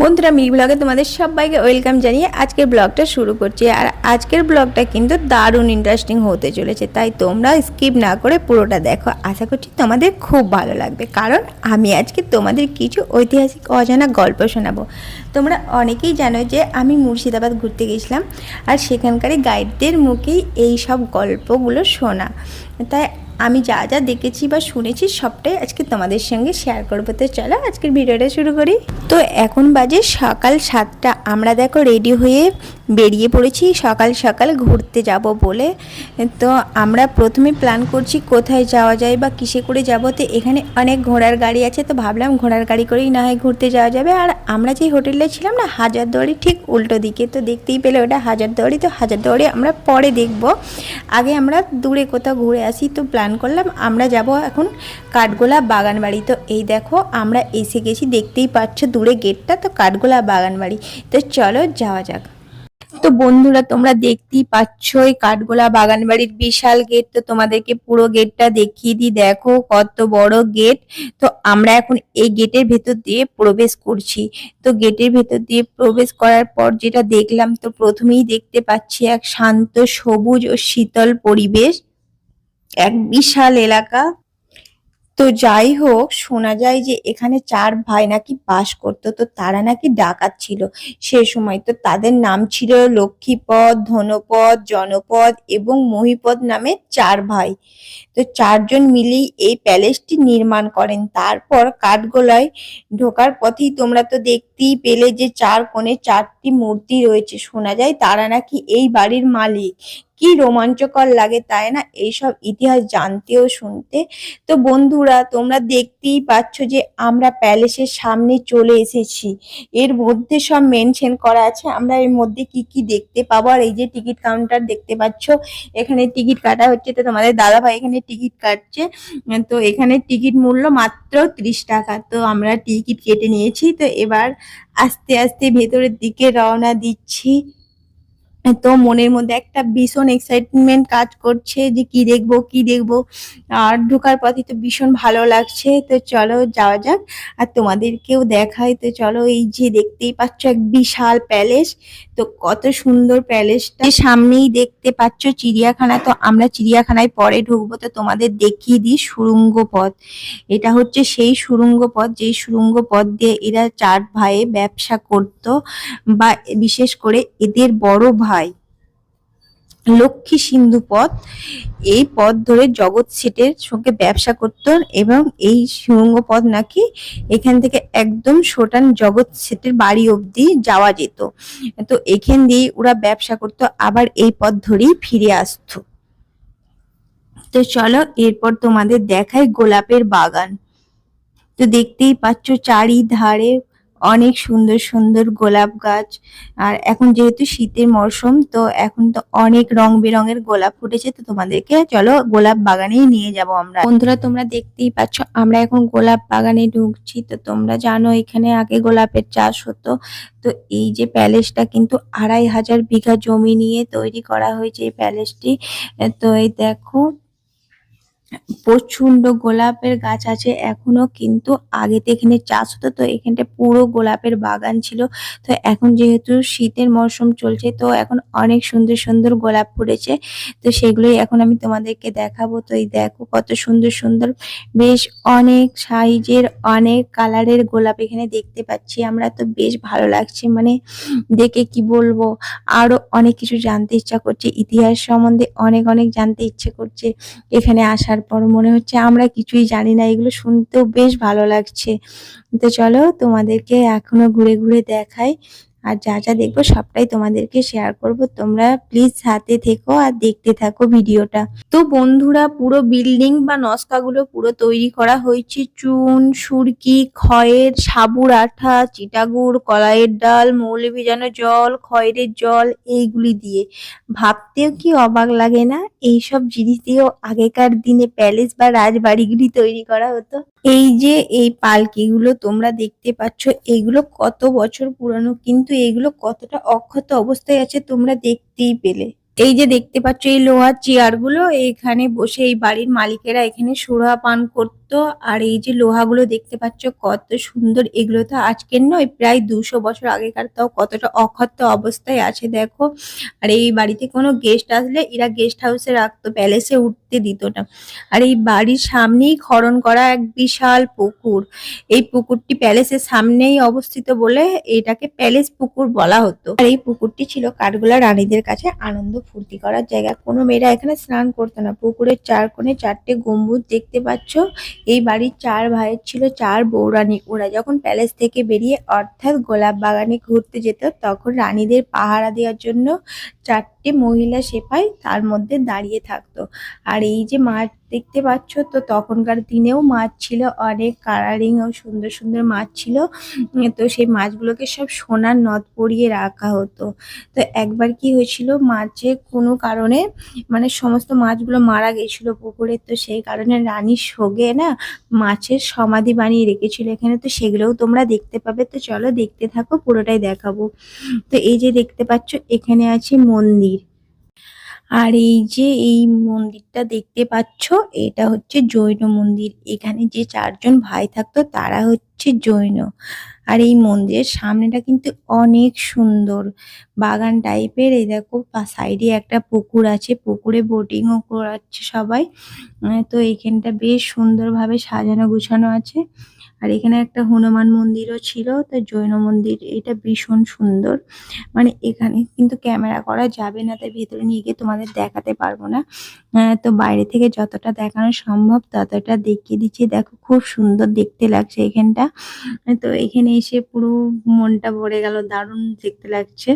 বন্ধুরা মি ব্লগে তোমাদের সবাইকে ওয়েলকাম জানিয়ে আজকের ব্লগটা শুরু করছি। আর আজকের ব্লগটা কিন্তু দারুণ ইন্টারেস্টিং হতে চলেছে, তাই তোমরা স্কিপ না করে পুরোটা দেখো। আশা করছি তোমাদের খুব ভালো লাগবে, কারণ আমি আজকে তোমাদের কিছু ঐতিহাসিক অজানা গল্প শোনাবো। তোমরা অনেকেই জানো যে আমি মুর্শিদাবাদ ঘুরতে গেছিলাম, আর সেখানকার গাইডদের মুখেই এই সব গল্পগুলো শোনা। তাই আমি যা যা দেখেছি বা শুনেছি সবটাই আজকে তোমাদের সঙ্গে শেয়ার করব। তো চলো আজকের ভিডিওটা শুরু করি। তো এখন বাজে সকাল সাতটা। আমরা দেখো রেডি হয়ে বেরিয়ে পড়েছি। সকাল সকাল ঘুরতে যাব বলে। তো আমরা প্রথমে প্ল্যান করছি কোথায় যাওয়া যায় বা কিসে করে যাব। তো এখানে অনেক ঘোড়ার গাড়ি আছে। তো ভাবলাম ঘোড়ার গাড়ি করেই না হয় ঘুরতে যাওয়া যাবে। আর আমরা যে হোটেলে ছিলাম না, হাজারদুয়ারি ঠিক উল্টো দিকে। তো দেখতেই পেলে ওটা হাজারদুয়ারি। তো হাজারদুয়ারি আমরা পরে দেখব। আগে আমরা দূরে কোথাও ঘুরে আসি। তো প্ল্যান করলাম, আমরা যাব এখন কাঠগোলা বাগান বাড়ি। তো এই দেখো, আমরা এসে গেছি, দেখতেই পাচ্ছ দূরে গেটটা, তো কাঠগোলা বাগান বাড়ি। তো চলো যাওয়া যাক। তো বন্ধুরা, তোমরা দেখতেই পাচ্ছ এই কাঠগোলা বাগান বাড়ির বিশাল গেট, তো তোমাদেরকে পুরো গেটটা দেখিয়ে দিই। দেখো কত বড় গেট, তো আমরা এখন এই গেটের ভেতর দিয়ে প্রবেশ করছি। তো গেটের ভেতর দিয়ে প্রবেশ করার পর যেটা দেখলাম, তো প্রথমেই দেখতে পাচ্ছি এক শান্ত, সবুজ ও শীতল পরিবেশ। এক বিশাল এলাকা। তো যাই হোক, শোনা যায় যে এখানে চার ভাই নাকি বাস করতো, তো তারা নাকি ডাকাত ছিল। সে সময় তো তাদের নাম ছিল লক্ষ্মীপদ, ধনপদ, জনপদ এবং মহিপদ নামে চার ভাই। তো চারজন মিলেই এই প্যালেসটি নির্মাণ করেন। তারপর কাঠগোলায় ঢোকার পথেই তোমরা তো দেখতেই পেলে যে চার কোণে চারটি মূর্তি রয়েছে। শোনা যায় তারা নাকি এই বাড়ির মালিক। কি রোমাঞ্চকর লাগে তাই না? এইসব ইতিহাস জানতে ও শুনতে। তো বন্ধুরা, তোমরা দেখতেই পাচ্ছ যে আমরা প্যালেসের সামনে চলে এসেছি। এর মধ্যে সব মেনশন করা আছে। আমরা এর মধ্যে কি কি দেখতে পাবো? আর এই যে টিকিট কাউন্টার দেখতে পাচ্ছ, এখানে টিকিট কাটা হচ্ছে। তো তোমাদের দাদা ভাই এখানে টিকিট কাটছে। তো এখানে টিকিট মূল্য মাত্র ত্রিশ টাকা। তো আমরা টিকিট কেটে নিয়েছি। তো এবার আস্তে আস্তে ভেতরের দিকে রওনা দিচ্ছি। তো মনের মধ্যে একটা ভীষণ এক্সাইটমেন্ট কাজ করছে যে কি দেখব কি দেখব। আর ঢোকার পথে তো ভীষণ ভালো লাগছে। তো চলো যাওয়া যাক। আর তোমাদেরকেও দেখাই। তো চলো এই যে দেখতেই পাচ্ছ এক বিশাল প্যালেস তো কত সুন্দর প্যালেসটা সামনেই দেখতে পাচ্ছ চিড়িয়াখানা, তো আমরা চিড়িয়াখানায় পরে ঢুকবো, তো তোমাদের দেখিয়ে দিই সুরঙ্গ পথ। এটা হচ্ছে সেই সুরঙ্গ পথ, যেই সুরঙ্গ পথ দিয়ে এরা চার ভাইয়ে ব্যবসা করতো, বা বিশেষ করে এদের বড় ভাই। লক্ষ্মী সিন্ধু পথ, এই পথ ধরে জগৎ সেটের সঙ্গে ব্যবসা করতো এবং এই সুড়ঙ্গ পথ নাকি এখান থেকে একদম সোটান জগৎ সেটের বাড়ি অবধি যাওয়া যেত। তো এখান দিয়ে ওরা ব্যবসা করতো, আবার এই পথ ধরেই ফিরে আসতো। তো চলো এরপর তোমাদের দেখাই গোলাপের বাগান। তো দেখতেই পাচ্ছ চারিধারে অনেক সুন্দর সুন্দর গোলাপ গাছ। আর এখন যেহেতু শীতের মরশুম, তো এখন তো অনেক রং বেরঙের গোলাপ ফুটেছে, তো তোমাদেরকে চলো গোলাপ বাগানেই নিয়ে যাব আমরা। বন্ধুরা, তোমরা দেখতেই পাচ্ছ, আমরা এখন গোলাপ বাগানে ঢুকছি, তো তোমরা জানো এখানে আগে গোলাপের চাষ হতো। তো এই যে প্যালেসটা কিন্তু আড়াই হাজার বিঘা জমি নিয়ে তৈরি করা হয়েছে এই প্যালেসটি। তো এই দেখো প্রচণ্ড গোলাপের গাছ আছে এখনও, কিন্তু আগে তো এখানে চাষ হতো, তো এখানটা পুরো গোলাপের বাগান ছিল। তো এখন যেহেতু শীতের মরশুম চলছে, তো এখন অনেক সুন্দর সুন্দর গোলাপ ফুটেছে। তো সেগুলোই এখন আমি তোমাদেরকে দেখাবো। তো এই দেখো কত সুন্দর সুন্দর, বেশ অনেক সাইজের, অনেক কালারের গোলাপ এখানে দেখতে পাচ্ছি আমরা। তো বেশ ভালো লাগছে মানে দেখে কি বলব, আরও অনেক কিছু জানতে ইচ্ছা করছে, ইতিহাস সম্বন্ধে অনেক অনেক জানতে ইচ্ছে করছে এখানে আসার পর মনে হচ্ছে আমরা কিছুই জানি না, এগুলো শুনতেও বেশ ভালো লাগছে। তো চলো তোমাদেরকে এখনও ঘুরে ঘুরে দেখাই আর যা যা দেখব সবটাই তোমাদেরকে শেয়ার করব। তোমরা প্লিজ হাতে থেকো আর দেখতে থাকো ভিডিওটা। তো বন্ধুরা, পুরো বিল্ডিং বা নস্কাগুলো পুরো তৈরি করা হয়েছে। চুন, সুরকি, খয়ের, সাবুর আঠা, চিটাগুড়, কলাইয়ের ডাল, মৌলি ভেজানো জল খয়ের জল, এইগুলি দিয়ে। ভাবতেও কি অবাক লাগে না? এইসব জিনিস দিয়েও আগেকার দিনে প্যালেস বা রাজবাড়িগুলি তৈরি করা হতো। এই যে এই পালকিগুলো তোমরা দেখতে পাচ্ছ, এগুলো কত বছর পুরানো, কিন্তু এগুলো কতটা অক্ষত অবস্থায় আছে তোমরা দেখতেই পেলে। এই যে দেখতে পাচ্ছ, এই লোহার চেয়ারগুলো, এখানে বসে এই বাড়ির মালিকেরা এখানে সুরা পান করতো করতো আর এই যে লোহাগুলো দেখতে পাচ্ছ কত সুন্দর, এগুলো তো আজকের নয়, প্রায় দুশো বছর আগেকার তাও কতটা অক্ষত অবস্থায় আছে দেখো। আর এই বাড়িতে কোনো গেস্ট আসলে এরা গেস্ট হাউসে রাখতো প্যালেসে উঠতে দিত না। আর এই বাড়ির সামনেই খনন করা এক বিশাল পুকুর। এই পুকুরটি প্যালেসের সামনেই অবস্থিত বলে এটাকে প্যালেস পুকুর বলা হতো। আর এই পুকুরটি ছিল কাঠগোলা রানীদের কাছে আনন্দ ফুর্তি করার জায়গা। কোনো মেয়েরা এখানে স্নান করতো না। পুকুরের চার কোণে চারটে গম্বুজ দেখতে পাচ্ছ। এই বাড়ির চার ভাইয়ের ছিল চার বৌরানী ওরা যখন প্যালেস থেকে বেরিয়ে অর্থাৎ গোলাপ বাগানে ঘুরতে যেত, তখন রানীদের পাহারা দেওয়ার জন্য চারটে মহিলা সেপাই তার মধ্যে দাঁড়িয়ে থাকতো। আর এই যে মাছ দেখতে পাচ্ছ তো তখনকার দিনেও মাছ ছিল, অনেক কালারিং ও সুন্দর সুন্দর মাছ ছিল। তো সেই মাছগুলোকে সব সোনার নদ পরিয়ে রাখা হতো। তো একবার কি হয়েছিল, মাছে কোনো কারণে মানে সমস্ত মাছগুলো মারা গেছিল পুকুরে, তো সেই কারণে রানীর শোকে না মাছের সমাধি বানিয়ে রেখেছিল এখানে। তো সেগুলোও তোমরা দেখতে পাবে, তো চলো দেখতে থাকো, পুরোটাই দেখাবো। তো এই যে দেখতে পাচ্ছ, এখানে আছে মন্দির। আর এই যে এই মন্দিরটা দেখতে পাচ্ছ, এটা হচ্ছে জৈন মন্দির। এখানে যে চারজন ভাই থাকতো, তারা হচ্ছে জৈন। আর এই মন্দিরের সামনেটা কিন্তু অনেক সুন্দর। বাগান টাইপের, এই দেখো সাইডে একটা পুকুর আছে, পুকুরে বোটিংও করাচ্ছে সবাই। তো এখানটা বেশ সুন্দরভাবে সাজানো গুছানো আছে। আর এখানে একটা হনুমান মন্দিরও ছিল, তো জৈন মন্দির, এটা ভীষণ সুন্দর। মানে এখানে কিন্তু ক্যামেরা করা যাবে না, তাই ভেতরে নিয়ে গিয়ে তোমাদের দেখাতে পারব না। তো বাইরে থেকে যতটা দেখানো সম্ভব, ততটা দেখিয়ে দিচ্ছি। দেখো, খুব সুন্দর দেখতে লাগছে এখানটা। তো এখানে এসে পুরো মনটা ভরে গেল, দারুণ দেখতে লাগছে।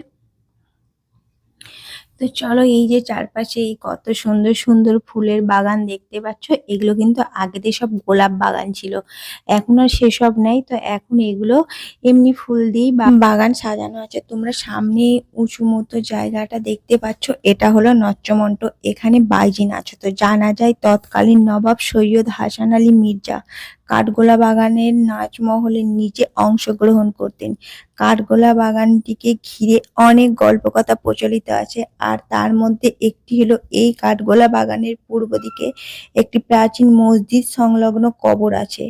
তো চলো এই যে চারপাশে এই কত সুন্দর সুন্দর ফুলের বাগান দেখতে পাচ্ছ, এগুলো কিন্তু আগেতে সব গোলাপ বাগান ছিল, এখন আর সেসব নেই। তো এখন এগুলো এমনি ফুল দিয়েই বাগান সাজানো আছে। তোমরা সামনে উঁচু মতো জায়গাটা দেখতে পাচ্ছ, এটা হলো নচ্চমন্ট, এখানে বাইজি তো জানা যায় তৎকালীন নবাব সৈয়দ হাসান আলী মির্জা কাঠগোলা বাগানের নাচ মহলের নিচে অংশগ্রহণ করতেন। কাঠগোলা বাগানটিকে ঘিরে অনেক গল্পকথা প্রচলিত আছে, আর তার মধ্যে একটি হলো এই কাঠগোলা বাগানের পূর্ব দিকে একটি প্রাচীন মসজিদ সংলগ্ন কবর আছে।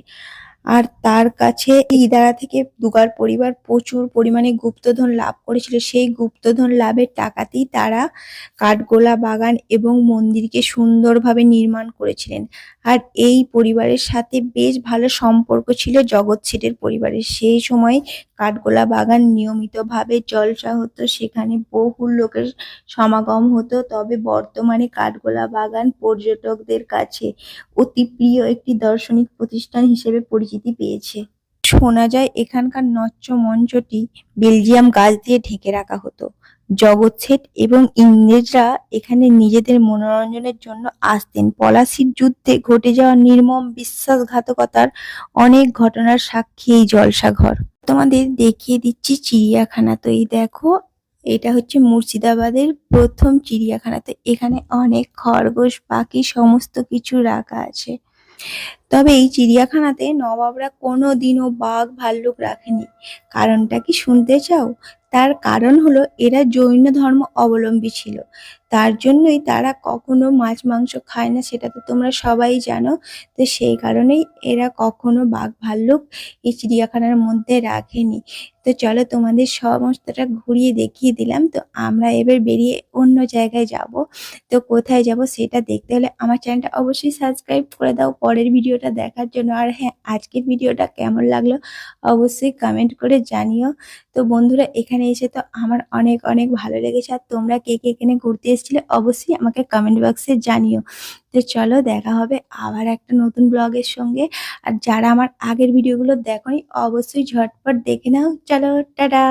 আর তার কাছে এই দ্বারা থেকে দুগার পরিবার প্রচুর পরিমাণে গুপ্তধন লাভ করেছিল। সেই গুপ্তধন লাভের টাকাতেই তারা কাঠগোলা বাগান এবং মন্দিরকে সুন্দরভাবে নির্মাণ করেছিলেন। আর এই পরিবারের সাথে বেশ ভালো সম্পর্ক ছিল জগৎ শেঠের পরিবারের। সেই সময় কাঠগোলা বাগান নিয়মিতভাবে জলসা হতো, সেখানে বহু লোকের সমাগম হতো। তবে বর্তমানে কাঠগোলা বাগান পর্যটকদের কাছে অতি প্রিয় একটি দার্শনিক প্রতিষ্ঠান হিসেবে পরিচিতি পেয়েছে। শোনা যায়, এখানকার নচ্চ মঞ্চটি বেলজিয়াম গাছ দিয়ে ঢেকে রাখা হতো। জগৎ শেঠ এবং ইংরেজরা এখানে নিজেদের মনোরঞ্জনের জন্য আসতেন। পলাশির যুদ্ধে ঘটে যাওয়া নির্মম বিশ্বাসঘাতকতার অনেক ঘটনার সাক্ষী এই জলসাঘর তোমাদের দেখিয়ে দিচ্ছি চিড়িয়াখানা। তো এই দেখো, এটা হচ্ছে মুর্শিদাবাদের প্রথম চিড়িয়াখানা। তো এখানে অনেক খরগোশ, পাখি, সমস্ত কিছু রাখা আছে। তবে এই চিড়িয়াখানাতে নবাবরা কোনো দিনও বাঘ ভাল্লুক রাখেনি। কারণটা কি শুনতে চাও? তার কারণ হলো এরা জৈন ধর্ম অবলম্বী ছিল। তার জন্যই তারা কখনো মাছ মাংস খায় না, সেটা তো তোমরা সবাই জানো। তো সেই কারণেই এরা কখনো বাঘ ভাল্লুক এই চিড়িয়াখানার মধ্যে রাখেনি। তো চলো তোমাদের সমস্তটা ঘুরিয়ে দেখিয়ে দিলাম। তো আমরা এবার বেরিয়ে অন্য জায়গায় যাব। তো কোথায় যাব সেটা দেখতে হলে আমার চ্যানেলটা অবশ্যই সাবস্ক্রাইব করে দাও। পরের ভিডিওটা দেখার জন্য। আর হ্যাঁ আজকের ভিডিওটা কেমন লাগল অবশ্যই কমেন্ট করে জানিও। তো বন্ধুরা, এখানে এসে তো আমার অনেক অনেক ভালো লেগেছে। আর তোমরা কে কে এখানে ঘুরতে এসেছিলে অবশ্যই আমাকে কমেন্ট বক্সে জানিও। তো চলো, দেখা হবে আবার একটা নতুন ব্লগের সঙ্গে। আর যারা আমার আগের ভিডিওগুলো দেখোনি, অবশ্যই ঝটপট দেখে নাও। চলো, টাটা!